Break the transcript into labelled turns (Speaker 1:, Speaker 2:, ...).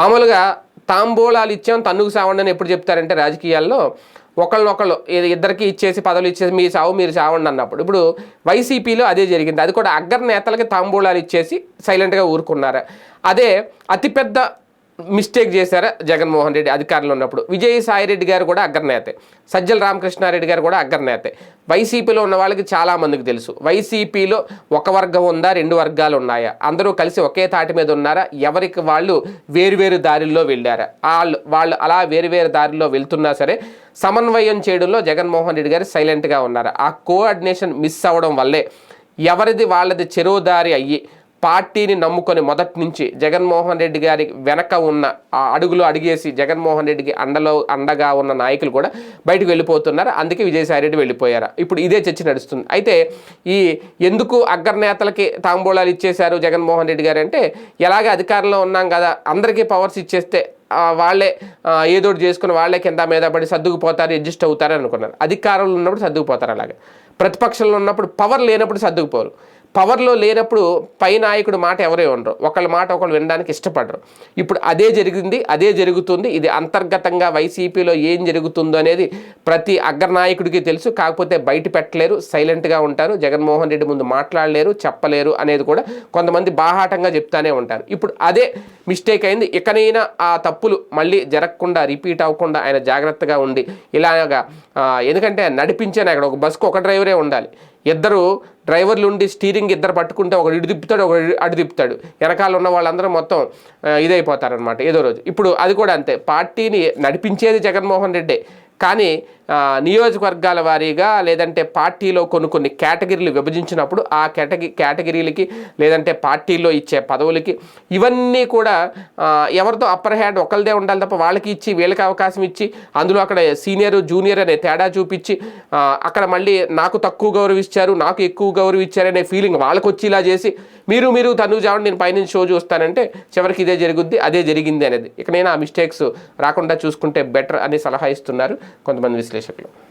Speaker 1: మామూలుగా తాంబూలాలు ఇచ్చాం తన్నుకు సావండి అని ఎప్పుడు చెప్తారంటే రాజకీయాల్లో ఒకళ్ళనొకళ్ళు ఇద్దరికి ఇచ్చేసి పదవులు ఇచ్చేసి మీ సావు మీరు చావండి అన్నప్పుడు. ఇప్పుడు వైసీపీలో అదే జరిగింది. అది కూడా అగ్ర నేతలకి తాంబూలాలు ఇచ్చేసి సైలెంట్గా ఊరుకున్నారు. అదే అతిపెద్ద మిస్టేక్ చేశారా జగన్మోహన్ రెడ్డి అధికారంలో ఉన్నప్పుడు? విజయసాయి రెడ్డి గారు కూడా అగ్రనేతే. సజ్జల రామకృష్ణారెడ్డి గారు కూడా అగ్రనేతే. వైసీపీలో ఉన్న వాళ్ళకి చాలామందికి తెలుసు. వైసీపీలో ఒక వర్గం ఉందా రెండు వర్గాలు ఉన్నాయా? అందరూ కలిసి ఒకే తాటి మీద ఉన్నారా? ఎవరికి వాళ్ళు వేరువేరు దారిల్లో వెళ్ళారా? వాళ్ళు వాళ్ళు అలా వేరువేరు దారిలో వెళ్తున్నా సరే సమన్వయం చేయడంలో జగన్మోహన్ రెడ్డి గారు సైలెంట్గా ఉన్నారు? ఆ కోఆర్డినేషన్ మిస్ అవ్వడం వల్లే ఎవరిది వాళ్ళది చెరువుదారి అయ్యి పార్టీని నమ్ముకొని మొదటి నుంచి జగన్మోహన్ రెడ్డి గారి వెనక ఉన్న ఆ అడుగులు అడిగేసి జగన్మోహన్ రెడ్డికి అండలో అండగా ఉన్న నాయకులు కూడా బయటకు వెళ్ళిపోతున్నారు. అందుకే విజయసాయి రెడ్డి వెళ్ళిపోయారు. ఇప్పుడు ఇదే చర్చ నడుస్తుంది. అయితే ఈ ఎందుకు అగ్రనేతలకి తాంబూలాలు ఇచ్చేశారు జగన్మోహన్ రెడ్డి గారు అంటే ఎలాగ అధికారంలో ఉన్నాం కదా అందరికీ పవర్స్ ఇచ్చేస్తే వాళ్ళే ఏదోటి చేసుకుని వాళ్ళే కింద మీద పడి సర్దుకుపోతారు అడ్జస్ట్ అవుతారు అనుకున్నారు. అధికారంలో ఉన్నప్పుడు సర్దుకుపోతారు అలాగే. ప్రతిపక్షంలో ఉన్నప్పుడు పవర్ లేనప్పుడు సర్దుకుపోరు. పవర్లో లేనప్పుడు పై నాయకుడు మాట ఎవరే ఉండరు. ఒకళ్ళ మాట ఒకళ్ళు వినడానికి ఇష్టపడరు. ఇప్పుడు అదే జరిగింది అదే జరుగుతుంది. ఇది అంతర్గతంగా వైసీపీలో ఏం జరుగుతుందో అనేది ప్రతి అగ్రనాయకుడికి తెలుసు. కాకపోతే బయట పెట్టలేరు సైలెంట్గా ఉంటారు. జగన్మోహన్ రెడ్డి ముందు మాట్లాడలేరు చెప్పలేరు అనేది కూడా కొంతమంది బాహాటంగా చెప్తానే ఉంటారు. ఇప్పుడు అదే మిస్టేక్ అయింది. ఇకనైనా ఆ తప్పులు మళ్ళీ జరగకుండా రిపీట్ అవ్వకుండా ఆయన జాగ్రత్తగా ఉండి ఇలాగా ఎందుకంటే నడిపించాను అక్కడ ఒక బస్కు ఒక డ్రైవరే ఉండాలి. ఇద్దరు డ్రైవర్లు ఉండి స్టీరింగ్ ఇద్దరు పట్టుకుంటే ఒకడు ఇటు తిప్పుతాడు ఒకడు అటు తిప్పుతాడు. వెనకాల ఉన్న వాళ్ళందరూ మొత్తం ఇదైపోతారనమాట ఏదో రోజు. ఇప్పుడు అది కూడా అంతే. పార్టీని నడిపించేది జగన్మోహన్ రెడ్డి. కానీ నియోజకవర్గాల వారీగా లేదంటే పార్టీలో కొన్ని కొన్ని కేటగిరీలు విభజించినప్పుడు ఆ కేటగి కేటగిరీలకి లేదంటే పార్టీలో ఇచ్చే పదవులకి ఇవన్నీ కూడా ఎవరితో అప్పర్ హ్యాండ్ ఒకరిదే ఉండాలి తప్ప వాళ్ళకి ఇచ్చి వీళ్ళకి అవకాశం ఇచ్చి అందులో అక్కడ సీనియర్ జూనియర్ అనే తేడా చూపించి అక్కడ మళ్ళీ నాకు తక్కువ గౌరవిచ్చారు నాకు ఎక్కువ గౌరవిచ్చారనే ఫీలింగ్ వాళ్ళకి వచ్చేలా చేసి మీరు మీరు తను చావండి నేను పైనుంచి షో చూస్తానంటే చివరికి ఇదే జరుగుద్ది అదే జరిగింది అనేది. ఇక నేను ఆ మిస్టేక్స్ రాకుండా చూసుకుంటే బెటర్ అని సలహా ఇస్తున్నారు కొంతమంది ese club.